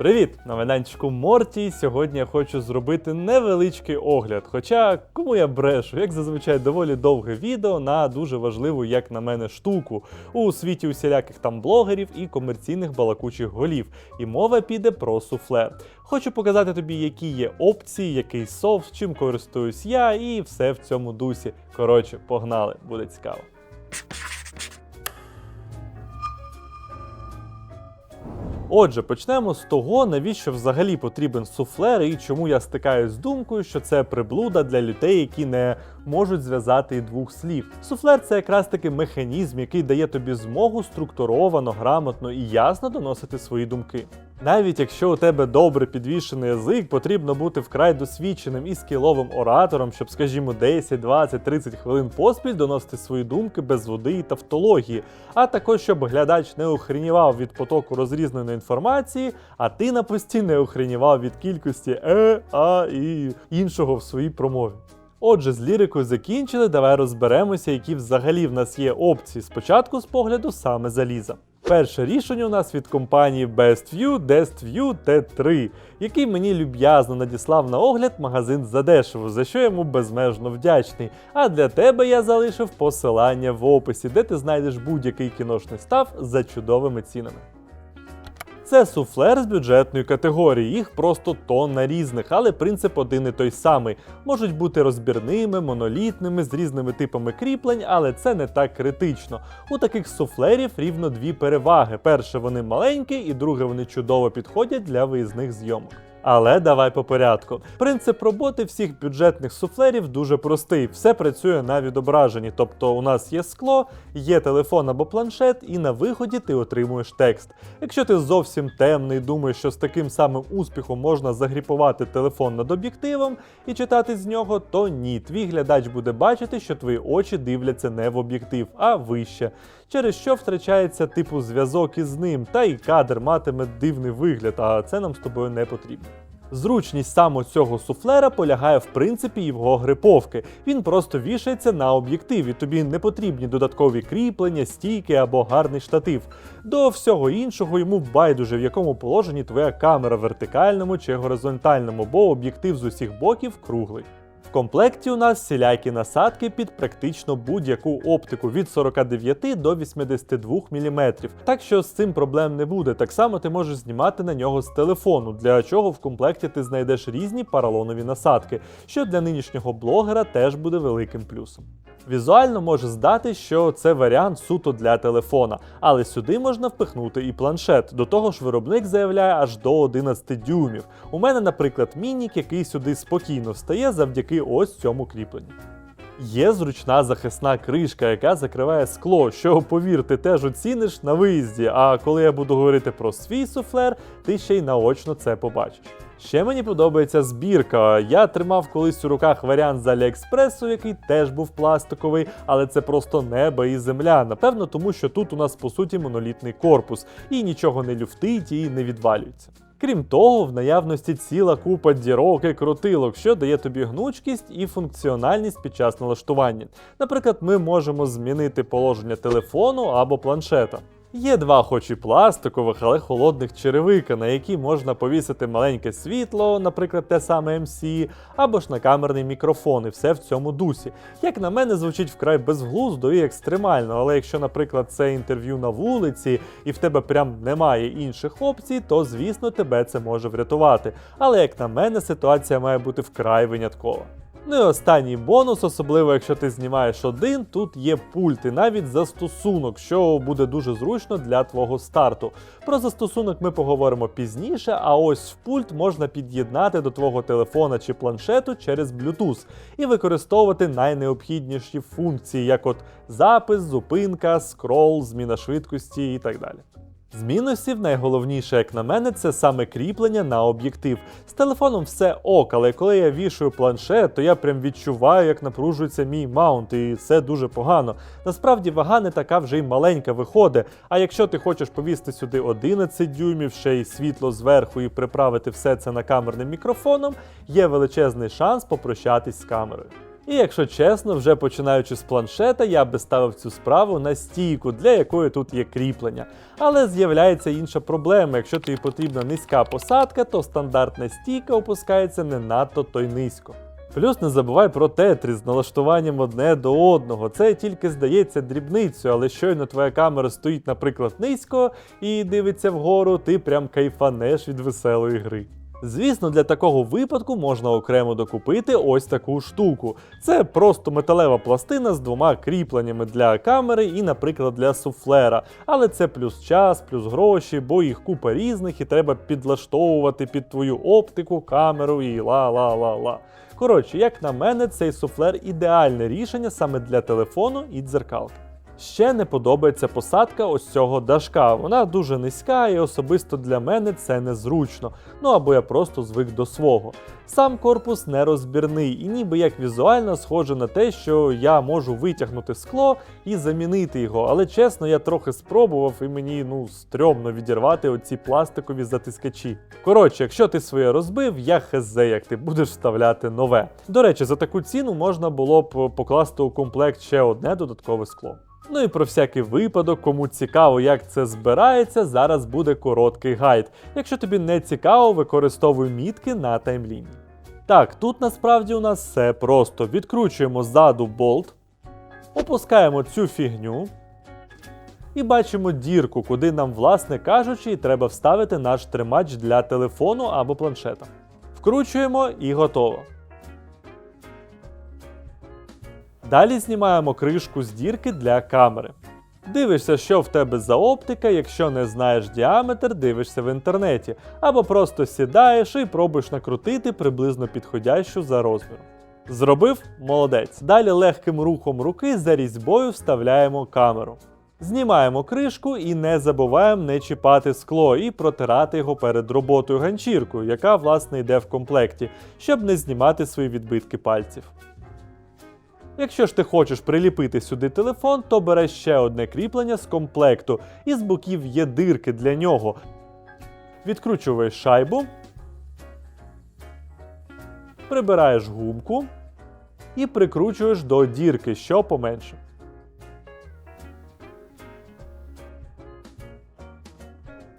Привіт! На майданчику Морті. Сьогодні я хочу зробити невеличкий огляд. Хоча кому я брешу, як зазвичай доволі довге відео на дуже важливу, як на мене, штуку у світі усіляких там блогерів і комерційних балакучих голів. І мова піде про суфле. Хочу показати тобі, які є опції, який софт, чим користуюсь я, і все в цьому дусі. Коротше, погнали, буде цікаво. Отже, почнемо з того, навіщо взагалі потрібен суфлер і чому я стикаюсь з думкою, що це приблуда для людей, які не можуть зв'язати і двох слів. Суфлер це якраз таки механізм, який дає тобі змогу структуровано, грамотно і ясно доносити свої думки. Навіть якщо у тебе добре підвішений язик, потрібно бути вкрай досвідченим і скіловим оратором, щоб, скажімо, 10, 20, 30 хвилин поспіль доносити свої думки без води і тавтології, а також щоб глядач не охренівав від потоку розрізненої інформації, а ти на пості не охренівав від кількості е, а і іншого в своїй промові. Отже, з лірикою закінчили, давай розберемося, які взагалі в нас є опції. Спочатку з погляду саме заліза. Перше рішення у нас від компанії BestView DestView T3, який мені люб'язно надіслав на огляд магазин задешево, за що йому безмежно вдячний. А для тебе я залишив посилання в описі, де ти знайдеш будь-який кіношний став за чудовими цінами. Це суфлер з бюджетної категорії, їх просто тонна різних, але принцип один і той самий. Можуть бути розбірними, монолітними, з різними типами кріплень, але це не так критично. У таких суфлерів рівно дві переваги: перше, вони маленькі, і друге, вони чудово підходять для виїзних зйомок. Але давай по порядку. Принцип роботи всіх бюджетних суфлерів дуже простий. Все працює на відображенні. Тобто у нас є скло, є телефон або планшет, і на виході ти отримуєш текст. Якщо ти зовсім темний, думаєш, що з таким самим успіхом можна загріпувати телефон над об'єктивом і читати з нього, то ні. Твій глядач буде бачити, що твої очі дивляться не в об'єктив, а вище. Через що втрачається типу зв'язок із ним, та й кадр матиме дивний вигляд, а це нам з тобою не потрібно. Зручність саме цього суфлера полягає в принципі його гриповки. Він просто вішається на об'єктиві. Тобі не потрібні додаткові кріплення, стійки або гарний штатив. До всього іншого йому байдуже, в якому положенні твоя камера вертикальному чи горизонтальному, бо об'єктив з усіх боків круглий. В комплекті у нас всілякі насадки під практично будь-яку оптику від 49 до 82 мм. Так що з цим проблем не буде. Так само ти можеш знімати на нього з телефону, для чого в комплекті ти знайдеш різні паралонові насадки, що для нинішнього блогера теж буде великим плюсом. Візуально може здати, що це варіант суто для телефона, але сюди можна впихнути і планшет. До того ж, виробник заявляє аж до 11 дюймів. У мене, наприклад, мінік, який сюди спокійно встає завдяки ось цьому кріпленню. Є зручна захисна кришка, яка закриває скло, що, повір, ти теж оціниш на виїзді. А коли я буду говорити про свій суфлер, ти ще й наочно це побачиш. Ще мені подобається збірка. Я тримав колись у руках варіант з Аліекспресу, який теж був пластиковий, але це просто небо і земля. Напевно, тому що тут у нас по суті монолітний корпус, і нічого не люфтить і не відвалюється. Крім того, в наявності ціла купа дірок і крутилок, що дає тобі гнучкість і функціональність під час налаштування. Наприклад, ми можемо змінити положення телефону або планшета. Є два, хоч пластикових, але холодних черевика, на які можна повісити маленьке світло, наприклад, те саме MC, або ж на камерний мікрофон, і все в цьому дусі. Як на мене, звучить вкрай безглуздо і екстремально, але якщо, наприклад, це інтерв'ю на вулиці і в тебе прям немає інших опцій, то звісно тебе це може врятувати. Але як на мене, ситуація має бути вкрай виняткова. Ну і останній бонус, особливо якщо ти знімаєш один, тут є пульт і навіть застосунок, що буде дуже зручно для твого старту. Про застосунок ми поговоримо пізніше, а ось в пульт можна під'єднати до твого телефона чи планшету через Bluetooth і використовувати найнеобхідніші функції, як от запис, зупинка, скрол, зміна швидкості і так далі. З мінусів найголовніше, як на мене, це саме кріплення на об'єктив. З телефоном все ок, але коли я вішаю планшет, то я прям відчуваю, як напружується мій маунт, і це дуже погано. Насправді вага не така вже й маленька виходить. А якщо ти хочеш повісти сюди 11 дюймів, ще й світло зверху і приправити все це на камерним мікрофоном, є величезний шанс попрощатись з камерою. І якщо чесно, вже починаючи з планшета, я би ставив цю справу на стійку, для якої тут є кріплення. Але з'являється інша проблема. Якщо тобі потрібна низька посадка, то стандартна стійка опускається не надто то й низько. Плюс не забувай про тетрі з налаштуванням одне до одного. Це тільки здається дрібницею, але щойно твоя камера стоїть, наприклад, низько і дивиться вгору, ти прям кайфанеш від веселої гри. Звісно, для такого випадку можна окремо докупити ось таку штуку. Це просто металева пластина з двома кріпленнями для камери і, наприклад, для суфлера. Але це плюс час, плюс гроші, бо їх купа різних і треба підлаштовувати під твою оптику, камеру і ла-ла-ла-ла. Коротше, як на мене, цей суфлер ідеальне рішення саме для телефону і дзеркалки. Ще не подобається посадка ось цього дашка. Вона дуже низька і особисто для мене це незручно. Ну або я просто звик до свого. Сам корпус нерозбірний і ніби як візуально схоже на те, що я можу витягнути скло і замінити його. Але чесно, я трохи спробував і мені ну стрьомно відірвати оці пластикові затискачі. Коротше, якщо ти своє розбив, я хезе, як ти будеш вставляти нове. До речі, за таку ціну можна було б покласти у комплект ще одне додаткове скло. Ну і про всякий випадок, кому цікаво, як це збирається, зараз буде короткий гайд. Якщо тобі не цікаво, використовуй мітки на таймліні. Так, тут насправді у нас все просто. Відкручуємо ззаду болт, опускаємо цю фігню і бачимо дірку, куди нам, власне кажучи, треба вставити наш тримач для телефону або планшета. Вкручуємо і готово. Далі знімаємо кришку з дірки для камери. Дивишся, що в тебе за оптика, якщо не знаєш діаметр, дивишся в інтернеті, або просто сідаєш і пробуєш накрутити приблизно підходящу за розміром. Зробив молодець. Далі легким рухом руки за різьбою вставляємо камеру. Знімаємо кришку і не забуваємо не чіпати скло і протирати його перед роботою ганчіркою, яка власне йде в комплекті, щоб не знімати свої відбитки пальців. Якщо ж ти хочеш приліпити сюди телефон, то береш ще одне кріплення з комплекту, і з боків є дирки для нього. Відкручуєш шайбу, прибираєш гумку і прикручуєш до дірки, що поменше.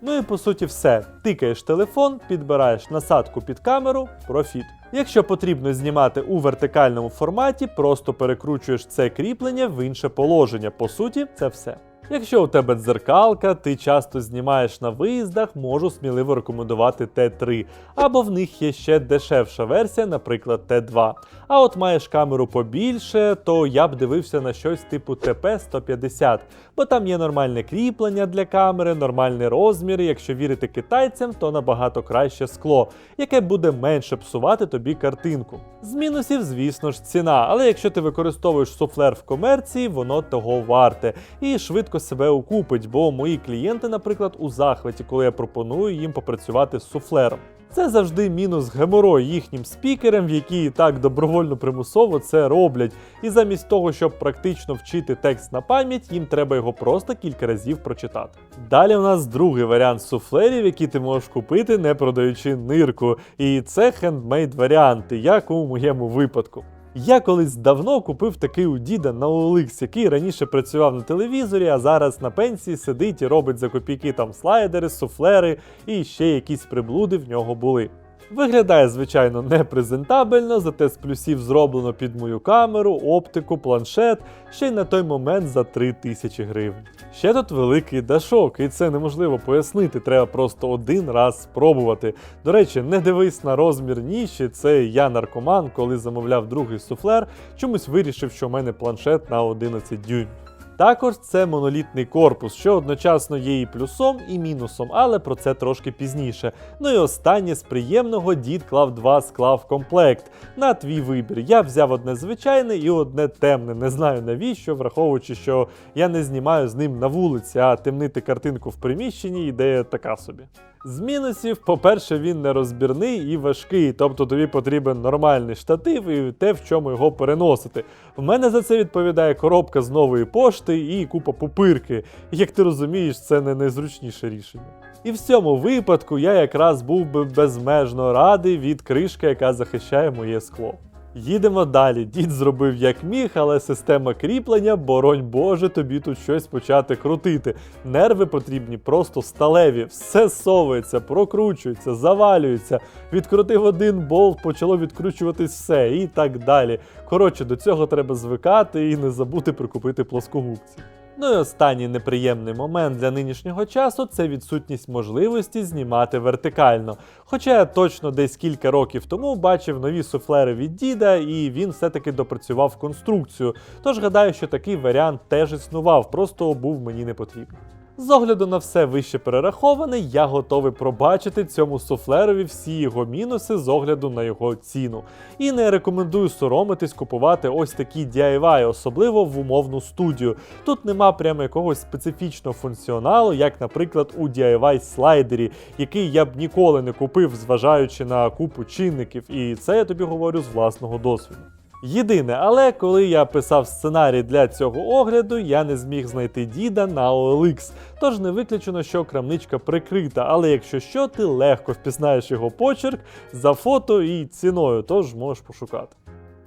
Ну і по суті все. Тикаєш телефон, підбираєш насадку під камеру, профіт. Якщо потрібно знімати у вертикальному форматі, просто перекручуєш це кріплення в інше положення. По суті, це все. Якщо у тебе дзеркалка, ти часто знімаєш на виїздах, можу сміливо рекомендувати Т3, або в них є ще дешевша версія, наприклад, Т2. А от маєш камеру побільше, то я б дивився на щось типу ТП-150, бо там є нормальне кріплення для камери, нормальний розмір. Якщо вірити китайцям, то набагато краще скло, яке буде менше псувати тобі картинку. З мінусів, звісно ж, ціна, але якщо ти використовуєш суфлер в комерції, воно того варте і швидко себе окупить, бо мої клієнти, наприклад, у захваті, коли я пропоную їм попрацювати з суфлером. Це завжди мінус геморой їхнім спікерам, які і так добровольно примусово це роблять. І замість того, щоб практично вчити текст на пам'ять, їм треба його просто кілька разів прочитати. Далі у нас другий варіант суфлерів, який ти можеш купити, не продаючи нирку. І це хендмейд варіанти, як у моєму випадку. Я колись давно купив такий у діда на OLX, який раніше працював на телевізорі, а зараз на пенсії сидить і робить за копійки там слайдери, суфлери і ще якісь приблуди в нього були. Виглядає, звичайно, непрезентабельно, зате з плюсів зроблено під мою камеру, оптику, планшет, ще й на той момент за 3 тисячі гривень. Ще тут великий дашок, і це неможливо пояснити, треба просто один раз спробувати. До речі, не дивись на розмір ніші, це я наркоман, коли замовляв другий суфлер, чомусь вирішив, що в мене планшет на 11 дюймів. Також це монолітний корпус, що одночасно є і плюсом, і мінусом, але про це трошки пізніше. Ну і останнє з приємного дід клав 2 склав комплект. На твій вибір. Я взяв одне звичайне і одне темне. Не знаю навіщо, враховуючи, що я не знімаю з ним на вулиці, а темнити картинку в приміщенні ідея така собі. З мінусів, по-перше, він нерозбірний і важкий, тобто тобі потрібен нормальний штатив і те, в чому його переносити. В мене за це відповідає коробка з нової пошти і купа пупирки. Як ти розумієш, це не найзручніше рішення. І в цьому випадку я якраз був би безмежно радий від кришки, яка захищає моє скло. Їдемо далі. Дід зробив як міг, але система кріплення, боронь Боже, тобі тут щось почати крутити. Нерви потрібні просто сталеві, все совується, прокручується, завалюється. Відкрутив один болт, почало відкручуватись все і так далі. Коротше, до цього треба звикати і не забути прикупити плоскогубці. Ну і останній неприємний момент для нинішнього часу це відсутність можливості знімати вертикально. Хоча я точно десь кілька років тому бачив нові суфлери від діда, і він все-таки допрацював конструкцію. Тож гадаю, що такий варіант теж існував, просто був мені не потрібен. З огляду на все вище перераховане, я готовий пробачити цьому суфлерові всі його мінуси з огляду на його ціну. І не рекомендую соромитись купувати ось такі DIY, особливо в умовну студію. Тут нема прямо якогось специфічного функціоналу, як, наприклад, у DIY слайдері, який я б ніколи не купив, зважаючи на купу чинників, і це я тобі говорю з власного досвіду. Єдине, але коли я писав сценарій для цього огляду, я не зміг знайти діда на OLX, тож не виключено, що крамничка прикрита, але якщо що, ти легко впізнаєш його почерк за фото і ціною, тож можеш пошукати.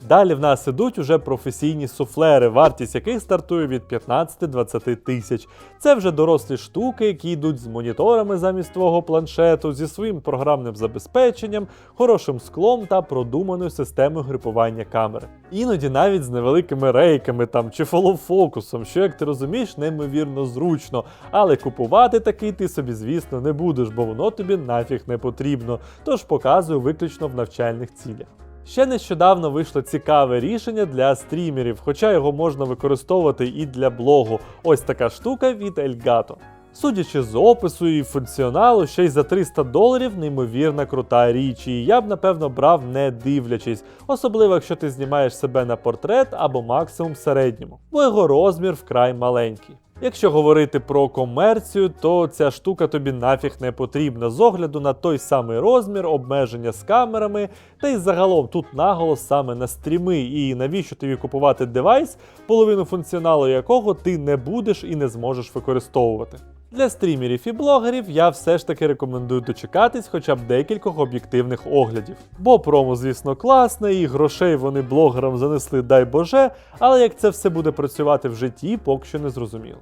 Далі в нас ідуть уже професійні суфлери, вартість яких стартує від 15-20 тисяч. Це вже дорослі штуки, які йдуть з моніторами замість твого планшету, зі своїм програмним забезпеченням, хорошим склом та продуманою системою грипування камери. Іноді навіть з невеликими рейками там чи фолофокусом, що, як ти розумієш, неймовірно зручно. Але купувати такий ти собі, звісно, не будеш, бо воно тобі нафіг не потрібно. Тож показую виключно в навчальних цілях. Ще нещодавно вийшло цікаве рішення для стрімерів, хоча його можна використовувати і для блогу. Ось така штука від Elgato. Судячи з опису і функціоналу, ще й за 300 доларів неймовірна крута річ, і я б напевно брав не дивлячись, особливо якщо ти знімаєш себе на портрет або максимум середньому, бо його розмір вкрай маленький. Якщо говорити про комерцію, то ця штука тобі нафіг не потрібна з огляду на той самий розмір, обмеження з камерами, та й загалом тут наголос саме на стріми, і навіщо тобі купувати девайс, половину функціоналу якого ти не будеш і не зможеш використовувати. Для стрімерів і блогерів я все ж таки рекомендую дочекатись хоча б декількох об'єктивних оглядів. Бо промо, звісно, класне, і грошей вони блогерам занесли, дай Боже, але як це все буде працювати в житті, поки що не зрозуміло.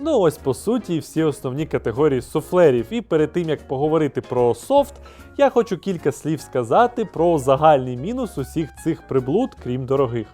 Ну ось по суті всі основні категорії суфлерів. І перед тим як поговорити про софт, я хочу кілька слів сказати про загальний мінус усіх цих приблуд, крім дорогих.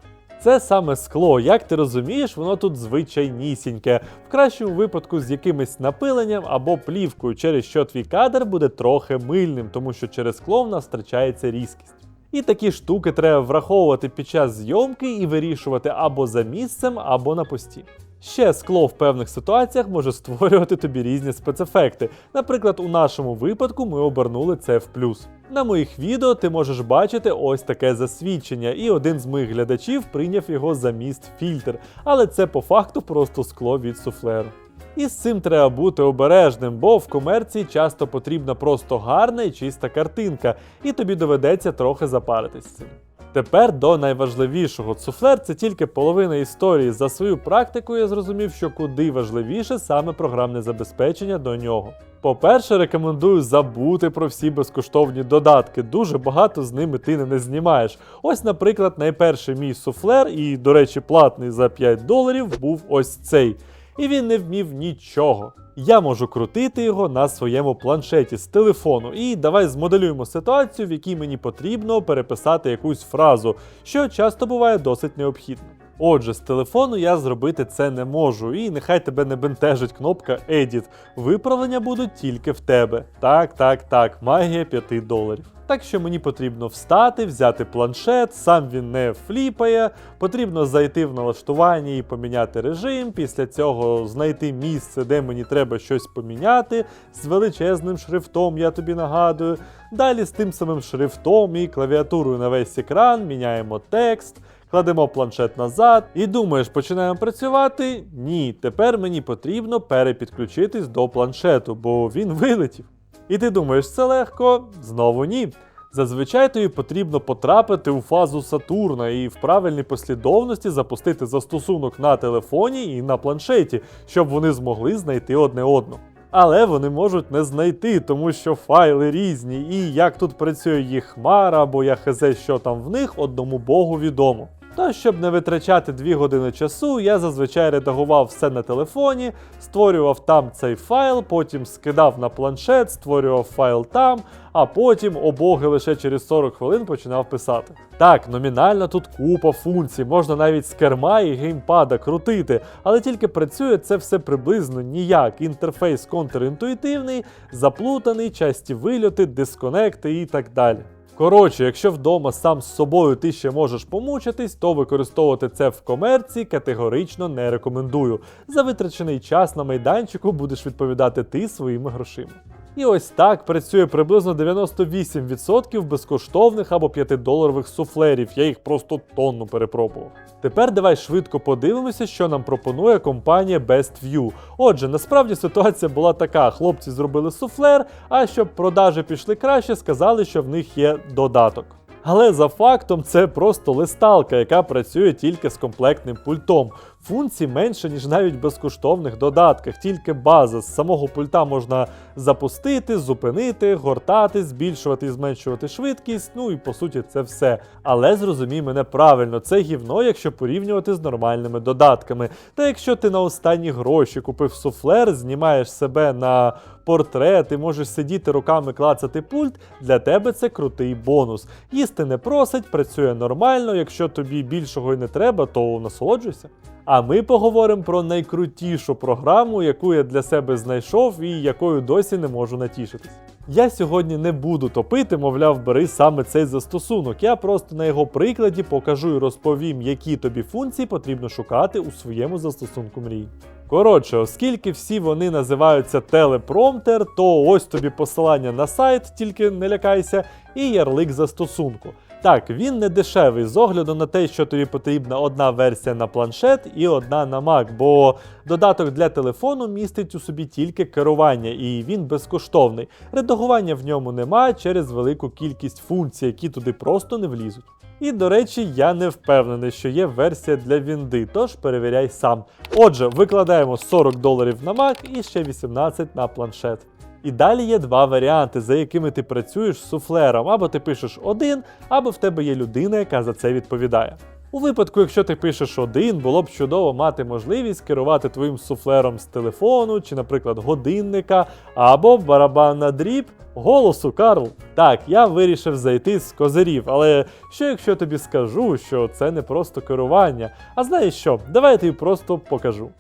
Це саме скло, як ти розумієш, воно тут звичайнісіньке, в кращому випадку з якимось напиленням або плівкою, через що твій кадр буде трохи мильним, тому що через скло в нас втрачається різкість. І такі штуки треба враховувати під час зйомки і вирішувати або за місцем, або на пості. Ще скло в певних ситуаціях може створювати тобі різні спецефекти. Наприклад, у нашому випадку ми обернули це в плюс. На моїх відео ти можеш бачити ось таке засвідчення, і один з моїх глядачів прийняв його за міст фільтр, але це по факту просто скло від суфлеру. І з цим треба бути обережним, бо в комерції часто потрібна просто гарна і чиста картинка, і тобі доведеться трохи запаритись з цим. Тепер до найважливішого. Суфлер це тільки половина історії. За свою практику я зрозумів, що куди важливіше саме програмне забезпечення до нього. По-перше, рекомендую забути про всі безкоштовні додатки. Дуже багато з ними ти не знімаєш. Ось, наприклад, найперший мій суфлер, і, до речі, платний за 5 доларів, був ось цей. І він не вмів нічого. Я можу крутити його на своєму планшеті з телефону. І давай змоделюємо ситуацію, в якій мені потрібно переписати якусь фразу, що часто буває досить необхідно. Отже, з телефону я зробити це не можу, і нехай тебе не бентежить кнопка Edit. Виправлення будуть тільки в тебе. Так, так, так, магія 5 доларів. Так що мені потрібно встати, взяти планшет, сам він не фліпає. Потрібно зайти в налаштування і поміняти режим. Після цього знайти місце, де мені треба щось поміняти з величезним шрифтом, я тобі нагадую. Далі з тим самим шрифтом і клавіатурою на весь екран міняємо текст. Кладемо планшет назад і думаєш, починаємо працювати? Ні, тепер мені потрібно перепідключитись до планшету, бо він вилетів. І ти думаєш, це легко? Знову ні. Зазвичай тобі потрібно потрапити у фазу Сатурна і в правильній послідовності запустити застосунок на телефоні і на планшеті, щоб вони змогли знайти одне одну. Але вони можуть не знайти, тому що файли різні, і як тут працює їх хмара або я хз, що там в них, одному богу відомо. То, щоб не витрачати 2 години часу, я зазвичай редагував все на телефоні, створював там цей файл, потім скидав на планшет, створював файл там, а потім обоги лише через 40 хвилин починав писати. Так, номінально тут купа функцій, можна навіть з керма і геймпада крутити, але тільки працює це все приблизно ніяк. Інтерфейс контрінтуїтивний, заплутаний, часті вильоти, дисконекти і так далі. Коротше, якщо вдома сам з собою ти ще можеш помучитись, то використовувати це в комерції категорично не рекомендую. За витрачений час на майданчику будеш відповідати ти своїми грошима. І ось так працює приблизно 98% безкоштовних або 5-доларових суфлерів. Я їх просто тонну перепробував. Тепер давай швидко подивимося, що нам пропонує компанія BestView. Отже, насправді ситуація була така: хлопці зробили суфлер, а щоб продажі пішли краще, сказали, що в них є додаток. Але за фактом це просто листалка, яка працює тільки з комплектним пультом. Функцій менше, ніж навіть в безкоштовних додатках, тільки база. З самого пульта можна запустити, зупинити, гортати, збільшувати і зменшувати швидкість. Ну і по суті це все. Але зрозумій мене правильно, це гівно, якщо порівнювати з нормальними додатками. Та якщо ти на останні гроші купив суфлер, знімаєш себе на портрет і можеш сидіти руками клацати пульт, для тебе це крутий бонус. Їсти не просить, працює нормально. Якщо тобі більшого й не треба, то насолоджуйся. А ми поговоримо про найкрутішу програму, яку я для себе знайшов і якою досі не можу натішитись. Я сьогодні не буду топити, мовляв, бери саме цей застосунок. Я просто на його прикладі покажу і розповім, які тобі функції потрібно шукати у своєму застосунку мрій. Коротше, оскільки всі вони називаються телепромтер, то ось тобі посилання на сайт, тільки не лякайся, і ярлик застосунку. Так, він не дешевий з огляду на те, що тобі потрібна одна версія на планшет і одна на Mac, бо додаток для телефону містить у собі тільки керування, і він безкоштовний. Редагування в ньому нема через велику кількість функцій, які туди просто не влізуть. І, до речі, я не впевнений, що є версія для Вінди, тож перевіряй сам. Отже, викладаємо 40 доларів на Mac і ще 18 на планшет. І далі є два варіанти, за якими ти працюєш з суфлером. Або ти пишеш один, або в тебе є людина, яка за це відповідає. У випадку, якщо ти пишеш один, було б чудово мати можливість керувати твоїм суфлером з телефону чи, наприклад, годинника, або барабан на дріб голосу, Карл. Так, я вирішив зайти з козирів, але що якщо тобі скажу, що це не просто керування? А знаєш що? Давай я тобі просто покажу.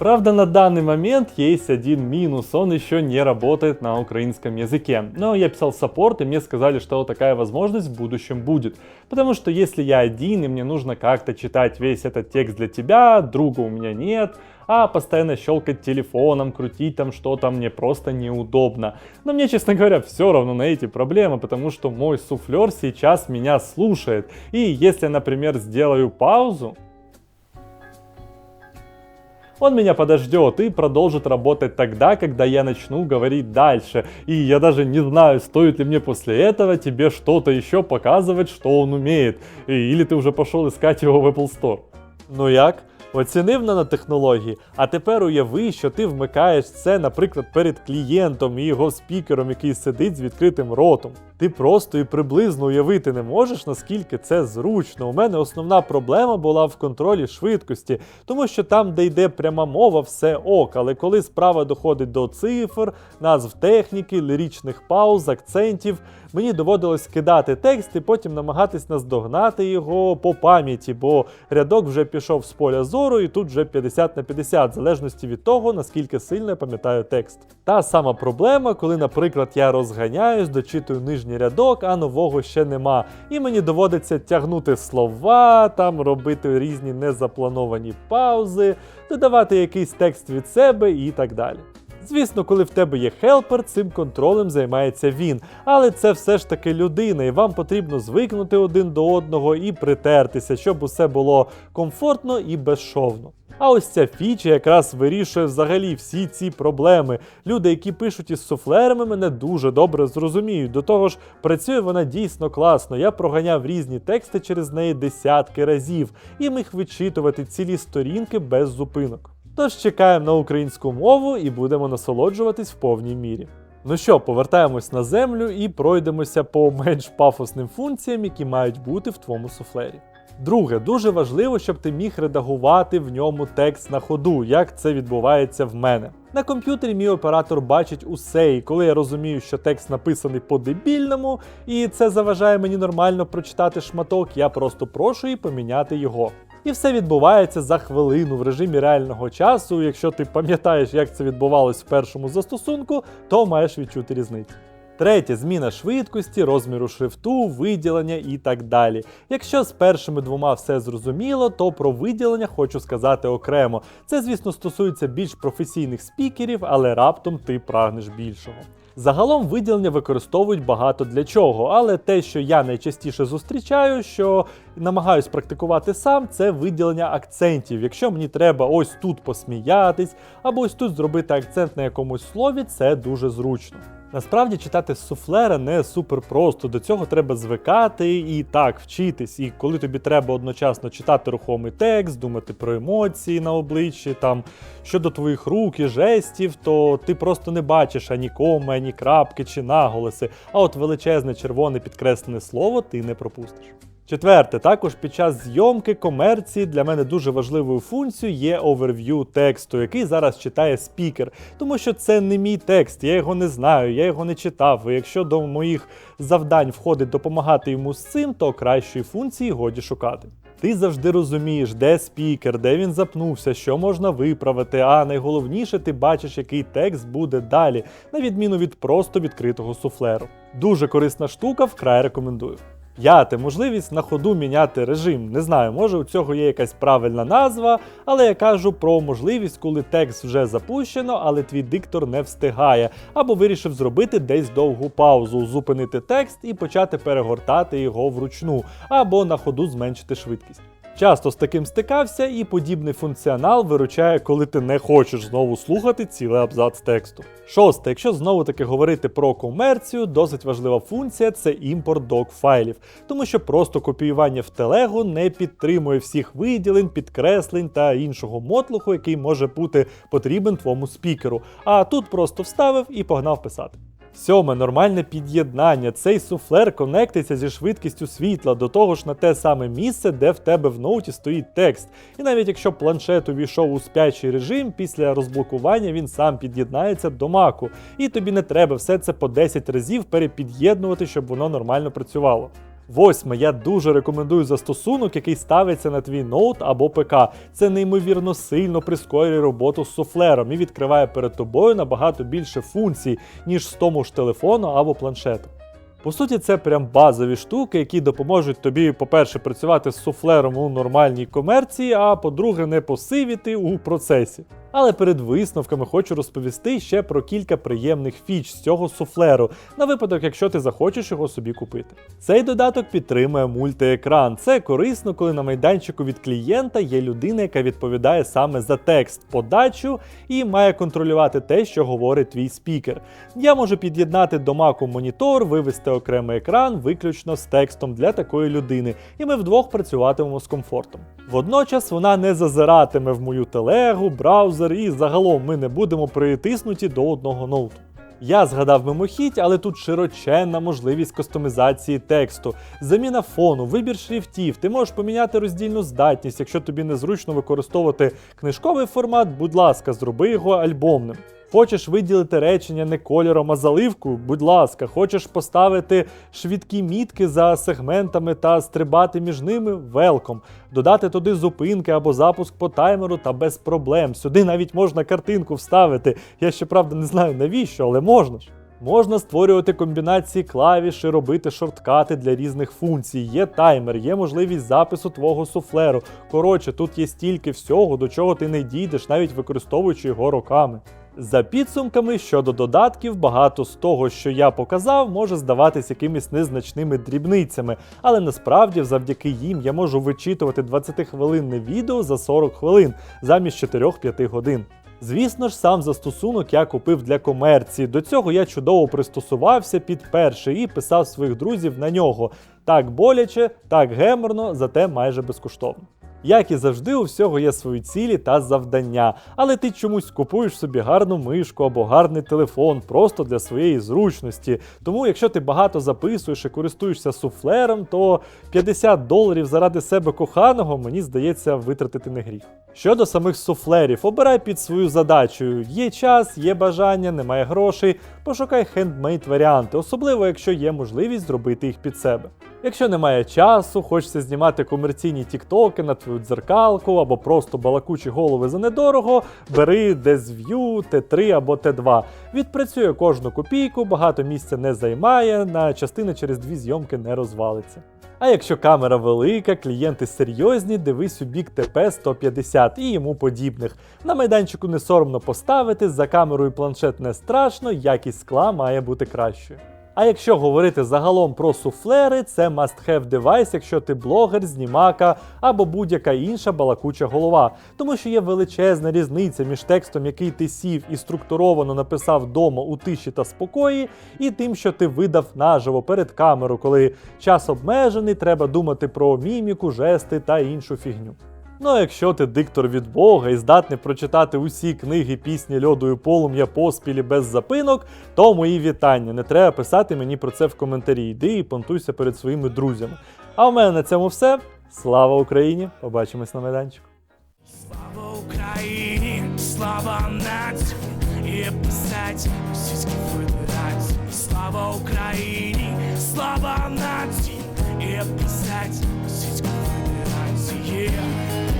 Правда, на данный момент есть один минус, он еще не работает на украинском языке. Но я писал саппорт, и мне сказали, что такая возможность в будущем будет. Потому что если я один, и мне нужно как-то читать весь этот текст для тебя, друга у меня нет, а постоянно щелкать телефоном, крутить там что-то мне просто неудобно. Но мне, честно говоря, все равно на эти проблемы, потому что мой суфлер сейчас меня слушает. И если, например, сделаю паузу, он меня подождет и продолжит работать тогда, когда я начну говорить дальше. И я даже не знаю, стоит ли мне после этого тебе что-то еще показывать, что он умеет. И- Или ты уже пошел искать его в Apple Store. Ну як? Оцінив нанотехнології, а тепер уяви, що ти вмикаєш це, наприклад, перед клієнтом і його спікером, який сидить з відкритим ротом. Ти просто і приблизно уявити не можеш, наскільки це зручно. У мене основна проблема була в контролі швидкості, тому що там, де йде пряма мова, все ок. Але коли справа доходить до цифр, назв техніки, ліричних пауз, акцентів, мені доводилось кидати текст і потім намагатись наздогнати його по пам'яті, бо рядок вже пішов з поля зору, і тут вже 50 на 50, в залежності від того, наскільки сильно я пам'ятаю текст. Та сама проблема, коли, наприклад, я розганяюсь, дочитую нижній рядок, а нового ще нема. І мені доводиться тягнути слова, там робити різні незаплановані паузи, додавати якийсь текст від себе і так далі. Звісно, коли в тебе є хелпер, цим контролем займається він. Але це все ж таки людина, і вам потрібно звикнути один до одного і притертися, щоб усе було комфортно і безшовно. А ось ця фіча якраз вирішує взагалі всі ці проблеми. Люди, які пишуть із суфлерами, мене дуже добре зрозуміють. До того ж, працює вона дійсно класно. Я проганяв різні тексти через неї десятки разів і міг вичитувати цілі сторінки без зупинок. Тож чекаємо на українську мову і будемо насолоджуватись в повній мірі. Ну що, повертаємось на землю і пройдемося по менш пафосним функціям, які мають бути в твоєму суфлері. Друге, дуже важливо, щоб ти міг редагувати в ньому текст на ходу, як це відбувається в мене. На комп'ютері мій оператор бачить усе, і коли я розумію, що текст написаний по-дебільному, і це заважає мені нормально прочитати шматок, я просто прошу її поміняти його. І все відбувається за хвилину в режимі реального часу. Якщо ти пам'ятаєш, як це відбувалось в першому застосунку, то маєш відчути різницю. Третє зміна швидкості, розміру шрифту, виділення і так далі. Якщо з першими двома все зрозуміло, то про виділення хочу сказати окремо. Це, звісно, стосується більш професійних спікерів, але раптом ти прагнеш більшого. Загалом виділення використовують багато для чого, але те, що я найчастіше зустрічаю, що намагаюсь практикувати сам, це виділення акцентів. Якщо мені треба ось тут посміятись, або ось тут зробити акцент на якомусь слові, це дуже зручно. Насправді читати суфлера не супер просто. До цього треба звикати і так вчитись. І коли тобі треба одночасно читати рухомий текст, думати про емоції на обличчі, там щодо твоїх рук і жестів, то ти просто не бачиш ані коми, ані крапки чи наголоси. А от величезне червоне підкреслене слово ти не пропустиш. Четверте, також під час зйомки комерції для мене дуже важливою функцією є оверв'ю тексту, який зараз читає спікер, тому що це не мій текст, я його не знаю, я його не читав. І якщо до моїх завдань входить допомагати йому з цим, то кращої функції годі шукати. Ти завжди розумієш, де спікер, де він запнувся, що можна виправити. А найголовніше, ти бачиш, який текст буде далі, на відміну від просто відкритого суфлеру. Дуже корисна штука, вкрай рекомендую. П'яте можливість на ходу міняти режим. Не знаю, може у цього є якась правильна назва, але я кажу про можливість, коли текст вже запущено, але твій диктор не встигає, або вирішив зробити десь довгу паузу, зупинити текст і почати перегортати його вручну, або на ходу зменшити швидкість. Часто з таким стикався, і подібний функціонал виручає, коли ти не хочеш знову слухати цілий абзац тексту. Шосте, якщо знову таки говорити про комерцію, досить важлива функція це імпорт док-файлів, тому що просто копіювання в телегу не підтримує всіх виділень, підкреслень та іншого мотлуху, який може бути потрібен твоєму спікеру. А тут просто вставив і погнав писати. Сьоме нормальне під'єднання. Цей суфлер конектиться зі швидкістю світла до того ж на те саме місце, де в тебе в ноуті стоїть текст. І навіть якщо планшет увійшов у спячий режим, після розблокування він сам під'єднається до маку. І тобі не треба все це по 10 разів перепід'єднувати, щоб воно нормально працювало. Восьме, я дуже рекомендую застосунок, який ставиться на твій ноут або ПК. Це неймовірно сильно прискорює роботу з суфлером і відкриває перед тобою набагато більше функцій, ніж з тому ж телефону або планшету. По суті, це прям базові штуки, які допоможуть тобі, по-перше, працювати з суфлером у нормальній комерції, а по-друге, не посивіти у процесі. Але перед висновками хочу розповісти ще про кілька приємних фіч з цього суфлеру, на випадок, якщо ти захочеш його собі купити. Цей додаток підтримує мультиекран. Це корисно, коли на майданчику від клієнта є людина, яка відповідає саме за текст, подачу і має контролювати те, що говорить твій спікер. Я можу під'єднати до маку монітор, вивести окремий екран виключно з текстом для такої людини, і ми вдвох працюватимемо з комфортом. Водночас вона не зазиратиме в мою телегу, браузер, і загалом ми не будемо притиснуті до одного ноуту. Я згадав мимохідь, але тут широченна можливість кастомізації тексту, заміна фону, вибір шрифтів. Ти можеш поміняти роздільну здатність. Якщо тобі незручно використовувати книжковий формат, будь ласка, зроби його альбомним. Хочеш виділити речення не кольором, а заливкою? Будь ласка, хочеш поставити швидкі мітки за сегментами та стрибати між ними? Велком. Додати туди зупинки або запуск по таймеру та без проблем. Сюди навіть можна картинку вставити. Я ще правда не знаю навіщо, але можна ж. Можна створювати комбінації клавіш і робити шорткати для різних функцій. Є таймер, є можливість запису твого суфлеру. Коротше, тут є стільки всього, до чого ти не дійдеш, навіть використовуючи його роками. За підсумками щодо додатків, багато з того, що я показав, може здаватись якимись незначними дрібницями, але насправді завдяки їм я можу вичитувати 20-хвилинне відео за 40 хвилин замість 4-5 годин. Звісно ж, сам застосунок я купив для комерції. До цього я чудово пристосувався під перший і писав своїх друзів на нього. Так боляче, так геморно, зате майже безкоштовно. Як і завжди, у всього є свої цілі та завдання, але ти чомусь купуєш собі гарну мишку або гарний телефон просто для своєї зручності. Тому, якщо ти багато записуєш і користуєшся суфлером, то 50 доларів заради себе коханого, мені здається, витратити не гріх. Щодо самих суфлерів, обирай під свою задачу. Є час, є бажання, немає грошей. Пошукай хендмейд варіанти, особливо якщо є можливість зробити їх під себе. Якщо немає часу, хочеться знімати комерційні тіктоки на твою дзеркалку або просто балакучі голови за недорого, бери DesView, T3 або T2. Відпрацює кожну копійку, багато місця не займає, на частина через дві зйомки не розвалиться. А якщо камера велика, клієнти серйозні, дивись у бік ТП-150 і йому подібних. На майданчику не соромно поставити, за камерою планшет не страшно, якість скла має бути кращою. А якщо говорити загалом про суфлери, це must-have девайс, якщо ти блогер, знімака або будь-яка інша балакуча голова. Тому що є величезна різниця між текстом, який ти сів і структуровано написав вдома у тиші та спокої, і тим, що ти видав наживо перед камерою, коли час обмежений, треба думати про міміку, жести та іншу фігню. Ну, а якщо ти диктор від Бога і здатний прочитати усі книги пісні льоду і полум'я поспілі без запинок, то мої вітання. Не треба писати мені про це в коментарі. Йди і понтуйся перед своїми друзями. А в мене на цьому все. Слава Україні! Побачимось на майданчику. Слава Україні, слава нації і писать Російській Федерації. Слава Україні, слава нації і писать Російській Федерації. Yeah.